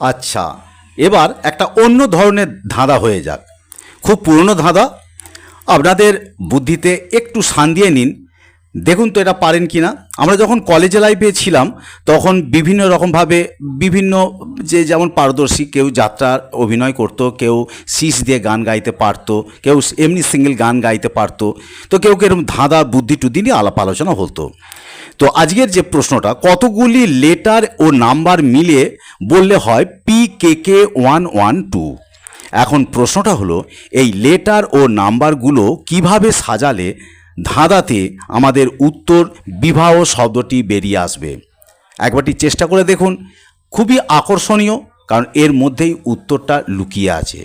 আচ্ছা এবার একটা অন্য ধরনের ধাঁধা হয়ে যাক। খুব পুরনো ধাঁধা। আপনাদের বুদ্ধিতে একটু শান দিয়ে নিন। দেখুন তো এটা পারেন কি না। আমরা যখন কলেজে লাইফে ছিলাম, তখন বিভিন্ন রকমভাবে বিভিন্ন যে যেমন পারদর্শী, কেউ যাত্রার অভিনয় করতো, কেউ শীষ দিয়ে গান গাইতে পারতো, কেউ এমনি সিঙ্গেল গান গাইতে পারতো। তো কেউ কেউ ধাঁধা বুদ্ধি টুদ্ধি নিয়ে আলাপ আলোচনা হতো। তো আজকের যে প্রশ্নটা, কতগুলি লেটার ও নাম্বার মিলে বললে হয় P K K one one two এখন প্রশ্নটা হলো, এই লেটার ও নাম্বারগুলো কীভাবে সাজালে ধাঁধাতে আমাদের উত্তর বিবাহ শব্দটি বেরিয়ে আসবে? একবারটি চেষ্টা করে দেখুন। খুবই আকর্ষণীয়, কারণ এর মধ্যেই উত্তরটা লুকিয়ে আছে।